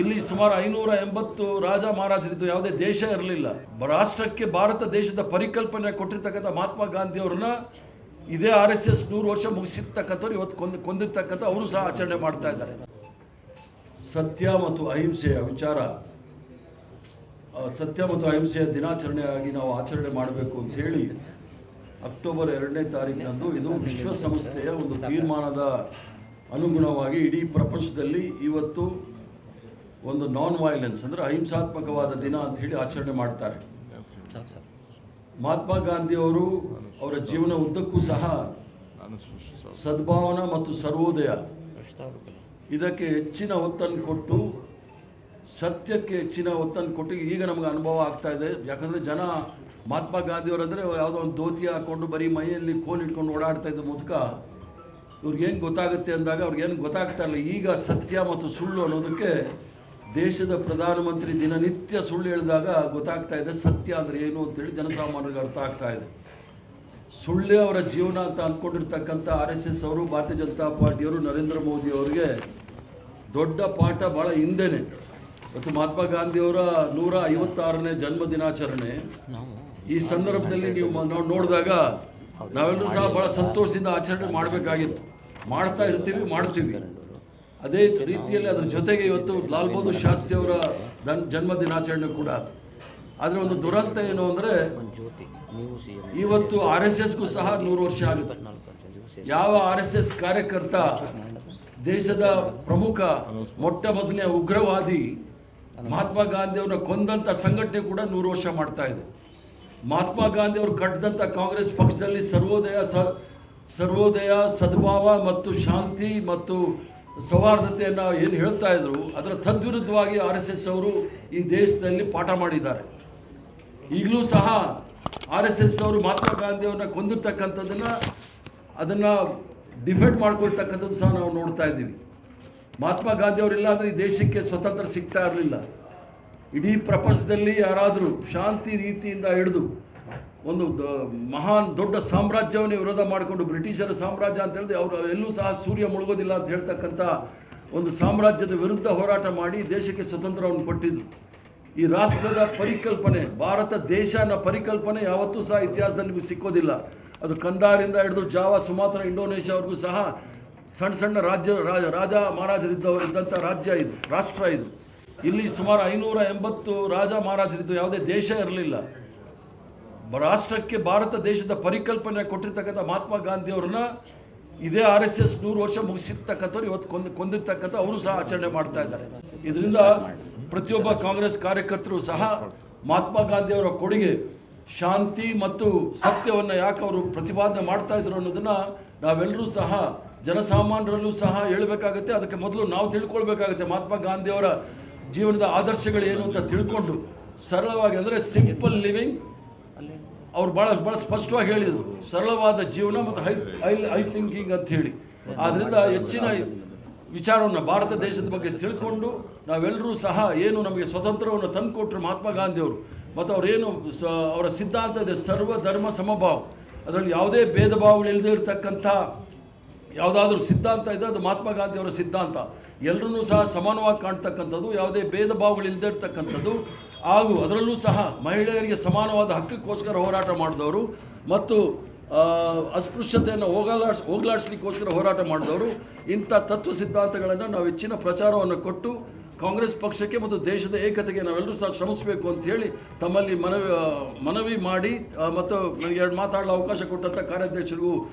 ಇಲ್ಲಿ ಸುಮಾರು ಐನೂರ ಎಂಬತ್ತು ರಾಜ ಮಹಾರಾಜರಿದ್ದು ಯಾವುದೇ ದೇಶ ಇರಲಿಲ್ಲ. ರಾಷ್ಟ್ರಕ್ಕೆ ಭಾರತ ದೇಶದ ಪರಿಕಲ್ಪನೆ ಕೊಟ್ಟಿರ್ತಕ್ಕಂಥ ಮಹಾತ್ಮ ಗಾಂಧಿಯವ್ರನ್ನ ಇದೇ ಆರ್ ಎಸ್ ಎಸ್ ನೂರು ವರ್ಷ ಮುಗಿಸಿರ್ತಕ್ಕಂಥವ್ರು ಇವತ್ತು ಕೊಂದು, ಕೊಂದಿರ್ತಕ್ಕಂಥ ಅವರು ಸಹ ಆಚರಣೆ ಮಾಡ್ತಾ ಇದ್ದಾರೆ. ಸತ್ಯ ಮತ್ತು ಅಹಿಂಸೆಯ ವಿಚಾರ ಸತ್ಯ ಮತ್ತು ಅಹಿಂಸೆಯ ದಿನಾಚರಣೆಯಾಗಿ ನಾವು ಆಚರಣೆ ಮಾಡಬೇಕು ಅಂತ ಹೇಳಿ ಅಕ್ಟೋಬರ್ ಎರಡನೇ ತಾರೀಕಿನಂದು ಇದು ವಿಶ್ವಸಂಸ್ಥೆಯ ಒಂದು ತೀರ್ಮಾನದ ಅನುಗುಣವಾಗಿ ಇಡೀ ಪ್ರಪಂಚದಲ್ಲಿ ಇವತ್ತು ಒಂದು ನಾನ್ ವೈಲೆನ್ಸ್ ಅಂದರೆ ಅಹಿಂಸಾತ್ಮಕವಾದ ದಿನ ಅಂತ ಹೇಳಿ ಆಚರಣೆ ಮಾಡ್ತಾರೆ. ಮಹಾತ್ಮ ಗಾಂಧಿಯವರು ಅವರ ಜೀವನ ಉದ್ದಕ್ಕೂ ಸಹ ಸದ್ಭಾವನಾ ಮತ್ತು ಸರ್ವೋದಯ. ಇದಕ್ಕೆ ಹೆಚ್ಚಿನ ಒತ್ತನ್ನು ಕೊಟ್ಟು ಸತ್ಯಕ್ಕೆ ಹೆಚ್ಚಿನ ಒತ್ತನ್ನು ಕೊಟ್ಟು ಈಗ ನಮಗೆ ಅನುಭವ ಆಗ್ತಾ ಇದೆ. ಯಾಕಂದರೆ ಜನ ಮಹಾತ್ಮ ಗಾಂಧಿಯವರಂದರೆ ಯಾವುದೋ ಒಂದು ಧೋತಿ ಹಾಕ್ಕೊಂಡು ಬರೀ ಮೈಯಲ್ಲಿ ಕೋಲ್ ಇಟ್ಕೊಂಡು ಓಡಾಡ್ತಾ ಇದ್ದ ಮುದುಕ ಇವ್ರಿಗೇನು ಗೊತ್ತಾಗುತ್ತೆ ಅಂದಾಗ ಅವ್ರಿಗೇನು ಗೊತ್ತಾಗ್ತಾ ಇಲ್ಲ. ಈಗ ಸತ್ಯ ಮತ್ತು ಸುಳ್ಳು ಅನ್ನೋದಕ್ಕೆ ದೇಶದ ಪ್ರಧಾನಮಂತ್ರಿ ದಿನನಿತ್ಯ ಸುಳ್ಳು ಹೇಳಿದಾಗ ಗೊತ್ತಾಗ್ತಾ ಇದೆ ಸತ್ಯ ಅಂದರೆ ಏನು ಅಂತೇಳಿ ಜನಸಾಮಾನ್ಯರಿಗೆ ಅರ್ಥ ಆಗ್ತಾ ಇದೆ. ಸುಳ್ಳೆ ಅವರ ಜೀವನ ಅಂತ ಅಂದ್ಕೊಂಡಿರ್ತಕ್ಕಂಥ ಆರ್ ಎಸ್ ಎಸ್ ಅವರು, ಭಾರತೀಯ ಜನತಾ ಪಾರ್ಟಿಯವರು, ನರೇಂದ್ರ ಮೋದಿ ಅವರಿಗೆ ದೊಡ್ಡ ಪಾಠ ಭಾಳ ಹಿಂದೆನೆ. ಮತ್ತು ಮಹಾತ್ಮ ಗಾಂಧಿಯವರ ನೂರ ಐವತ್ತಾರನೇ ಜನ್ಮ ದಿನಾಚರಣೆ. ಈ ಸಂದರ್ಭದಲ್ಲಿ ನೀವು ನೋಡಿದಾಗ ನಾವೆಲ್ಲರೂ ಸಹ ಭಾಳ ಸಂತೋಷದಿಂದ ಆಚರಣೆ ಮಾಡಬೇಕಾಗಿತ್ತು. ಮಾಡ್ತಾ ಇರ್ತೀವಿ, ಮಾಡ್ತೀವಿ. ಅದೇ ರೀತಿಯಲ್ಲಿ ಅದರ ಜೊತೆಗೆ ಇವತ್ತು ಲಾಲ್ ಬಹದ್ದೂರ್ ಶಾಸ್ತ್ರಿ ಅವರ ಜನ್ಮ ದಿನಾಚರಣೆ ಕೂಡ. ಆದರೆ ಒಂದು ದುರಂತ ಏನು ಅಂದರೆ ಇವತ್ತು ಆರ್ ಎಸ್ ಎಸ್ಗೂ ಸಹ ನೂರು ವರ್ಷ ಆಗುತ್ತೆ. ಯಾವ ಆರ್ ಎಸ್ ಎಸ್ ಕಾರ್ಯಕರ್ತ ದೇಶದ ಪ್ರಮುಖ, ಮೊಟ್ಟ ಮೊದಲನೇ ಉಗ್ರವಾದಿ ಮಹಾತ್ಮ ಗಾಂಧಿ ಅವರ ಕೊಂದಂತ ಸಂಘಟನೆ ಕೂಡ ನೂರು ವರ್ಷ ಮಾಡ್ತಾ ಇದೆ. ಮಹಾತ್ಮ ಗಾಂಧಿ ಅವರು ಕಟ್ಟಿದಂಥ ಕಾಂಗ್ರೆಸ್ ಪಕ್ಷದಲ್ಲಿ ಸರ್ವೋದಯ ಸರ್ವೋದಯ ಸದ್ಭಾವ ಮತ್ತು ಶಾಂತಿ ಮತ್ತು ಸೌಹಾರ್ದತೆಯನ್ನು ಏನು ಹೇಳ್ತಾ ಇದ್ರು, ಅದರ ತದ್ವಿರುದ್ಧವಾಗಿ ಆರ್ ಎಸ್ ಎಸ್ ಅವರು ಈ ದೇಶದಲ್ಲಿ ಪಾಠ ಮಾಡಿದ್ದಾರೆ. ಈಗಲೂ ಸಹ ಆರ್ ಎಸ್ ಎಸ್ ಅವರು ಮಹಾತ್ಮ ಗಾಂಧಿಯವ್ರನ್ನ ಕೊಂದಿರ್ತಕ್ಕಂಥದ್ದನ್ನು ಅದನ್ನು ಡಿಫೆಂಡ್ ಮಾಡ್ಕೊಳ್ತಕ್ಕಂಥದ್ದು ಸಹ ನಾವು ನೋಡ್ತಾ ಇದ್ದೀವಿ. ಮಹಾತ್ಮ ಗಾಂಧಿಯವರಿಲ್ಲ ಅಂದರೆ ಈ ದೇಶಕ್ಕೆ ಸ್ವತಂತ್ರ ಸಿಗ್ತಾ ಇರಲಿಲ್ಲ. ಇಡೀ ಪ್ರಪಂಚದಲ್ಲಿ ಯಾರಾದರೂ ಶಾಂತಿ ರೀತಿಯಿಂದ ಹಿಡಿದು ಒಂದು ಮಹಾನ್ ದೊಡ್ಡ ಸಾಮ್ರಾಜ್ಯವನ್ನು ವಿರೋಧ ಮಾಡಿಕೊಂಡು ಬ್ರಿಟಿಷರ ಸಾಮ್ರಾಜ್ಯ ಅಂತ ಹೇಳಿದ್ರೆ ಅವರು ಎಲ್ಲೂ ಸಹ ಸೂರ್ಯ ಮುಳುಗೋದಿಲ್ಲ ಅಂತ ಹೇಳ್ತಕ್ಕಂಥ ಒಂದು ಸಾಮ್ರಾಜ್ಯದ ವಿರುದ್ಧ ಹೋರಾಟ ಮಾಡಿ ದೇಶಕ್ಕೆ ಸ್ವತಂತ್ರವನ್ನು ಕೊಟ್ಟಿದ್ದು ಈ ರಾಷ್ಟ್ರದ ಪರಿಕಲ್ಪನೆ, ಭಾರತ ದೇಶ ಪರಿಕಲ್ಪನೆ ಯಾವತ್ತೂ ಸಹ ಇತಿಹಾಸದಲ್ಲಿ ಸಿಕ್ಕೋದಿಲ್ಲ. ಅದು ಕಂದಾರಿಂದ ಹಿಡಿದು ಜಾವಾ, ಸುಮಾತ್ರ ಇಂಡೋನೇಷ್ಯಾವರೆಗೂ ಸಹ ಸಣ್ಣ ಸಣ್ಣ ರಾಜ್ಯ, ರಾಜ ರಾಜ ಮಹಾರಾಜರಿದ್ದವರಿದ್ದಂಥ ರಾಜ್ಯ ಇದು, ರಾಷ್ಟ್ರ ಇದು. ಇಲ್ಲಿ ಸುಮಾರು ಐನೂರ ಎಂಬತ್ತು ರಾಜ ಮಹಾರಾಜರಿದ್ದು ಯಾವುದೇ ದೇಶ ಇರಲಿಲ್ಲ. ರಾಷ್ಟ್ರಕ್ಕೆ ಭಾರತ ದೇಶದ ಪರಿಕಲ್ಪನೆ ಕೊಟ್ಟಿರ್ತಕ್ಕಂಥ ಮಹಾತ್ಮ ಗಾಂಧಿಯವ್ರನ್ನ ಇದೇ ಆರ್ ಎಸ್ ಎಸ್ ನೂರು ವರ್ಷ ಮುಗಿಸಿರ್ತಕ್ಕಂಥವ್ರು ಇವತ್ತು ಕೊಂದು ಕೊಂದಿರ್ತಕ್ಕಂಥ ಅವರು ಸಹ ಆಚರಣೆ ಮಾಡ್ತಾ ಇದ್ದಾರೆ. ಇದರಿಂದ ಪ್ರತಿಯೊಬ್ಬ ಕಾಂಗ್ರೆಸ್ ಕಾರ್ಯಕರ್ತರು ಸಹ ಮಹಾತ್ಮ ಗಾಂಧಿಯವರ ಕೊಡುಗೆ ಶಾಂತಿ ಮತ್ತು ಸತ್ಯವನ್ನು ಯಾಕೆ ಅವರು ಪ್ರತಿಪಾದನೆ ಮಾಡ್ತಾ ಇದ್ರು ಅನ್ನೋದನ್ನ ನಾವೆಲ್ಲರೂ ಸಹ ಜನಸಾಮಾನ್ಯರಲ್ಲೂ ಸಹ ಹೇಳಬೇಕಾಗತ್ತೆ. ಅದಕ್ಕೆ ಮೊದಲು ನಾವು ತಿಳ್ಕೊಳ್ಬೇಕಾಗತ್ತೆ ಮಹಾತ್ಮ ಗಾಂಧಿಯವರ ಜೀವನದ ಆದರ್ಶಗಳು ಏನು ಅಂತ ತಿಳ್ಕೊಂಡು ಸರಳವಾಗಿ ಅಂದರೆ ಸಿಂಪಲ್ ಲಿವಿಂಗ್ ಅವ್ರು ಭಾಳ ಭಾಳ ಸ್ಪಷ್ಟವಾಗಿ ಹೇಳಿದರು. ಸರಳವಾದ ಜೀವನ ಮತ್ತು ಹೈ ಐ ಐ ಥಿಂಕಿಂಗ್ ಅಂತ ಹೇಳಿ. ಆದ್ದರಿಂದ ಹೆಚ್ಚಿನ ವಿಚಾರವನ್ನು ಭಾರತ ದೇಶದ ಬಗ್ಗೆ ತಿಳ್ಕೊಂಡು ನಾವೆಲ್ಲರೂ ಸಹ ಏನು ನಮಗೆ ಸ್ವತಂತ್ರವನ್ನು ತಂದುಕೊಟ್ರು ಮಹಾತ್ಮ ಗಾಂಧಿಯವರು ಮತ್ತು ಅವರೇನು ಸ ಅವರ ಸಿದ್ಧಾಂತ ಇದೆ ಸರ್ವ ಧರ್ಮ ಸಮಭಾವ, ಅದರಲ್ಲಿ ಯಾವುದೇ ಭೇದ ಭಾವಗಳು ಇಲ್ಲದೆ ಇರತಕ್ಕಂಥ ಯಾವುದಾದ್ರೂ ಸಿದ್ಧಾಂತ ಇದೆ ಅದು ಮಹಾತ್ಮ ಗಾಂಧಿಯವರ ಸಿದ್ಧಾಂತ. ಎಲ್ಲರನ್ನೂ ಸಹ ಸಮಾನವಾಗಿ ಕಾಣ್ತಕ್ಕಂಥದ್ದು, ಯಾವುದೇ ಭೇದ ಭಾವಗಳು ಇಲ್ಲದೆ ಇರ್ತಕ್ಕಂಥದ್ದು ಹಾಗೂ ಅದರಲ್ಲೂ ಸಹ ಮಹಿಳೆಯರಿಗೆ ಸಮಾನವಾದ ಹಕ್ಕಕ್ಕೋಸ್ಕರ ಹೋರಾಟ ಮಾಡಿದವರು ಮತ್ತು ಅಸ್ಪೃಶ್ಯತೆಯನ್ನು ಹೋಗಲಾಡ್ಸ್, ಹೋಗಲಾಡಿಸ್ಲಿಕ್ಕೋಸ್ಕರ ಹೋರಾಟ ಮಾಡಿದವರು. ಇಂಥ ತತ್ವ ಸಿದ್ಧಾಂತಗಳನ್ನು ನಾವು ಹೆಚ್ಚಿನ ಪ್ರಚಾರವನ್ನು ಕೊಟ್ಟು ಕಾಂಗ್ರೆಸ್ ಪಕ್ಷಕ್ಕೆ ಮತ್ತು ದೇಶದ ಏಕತೆಗೆ ನಾವೆಲ್ಲರೂ ಸಹ ಶ್ರಮಿಸಬೇಕು ಅಂತ ಹೇಳಿ ತಮ್ಮಲ್ಲಿ ಮನವಿ ಮನವಿ ಮಾಡಿ ಮತ್ತು ನನಗೆ ಎರಡು ಮಾತಾಡಲು ಅವಕಾಶ ಕೊಟ್ಟಂಥ ಕಾರ್ಯಾಧ್ಯಕ್ಷರಿಗೂ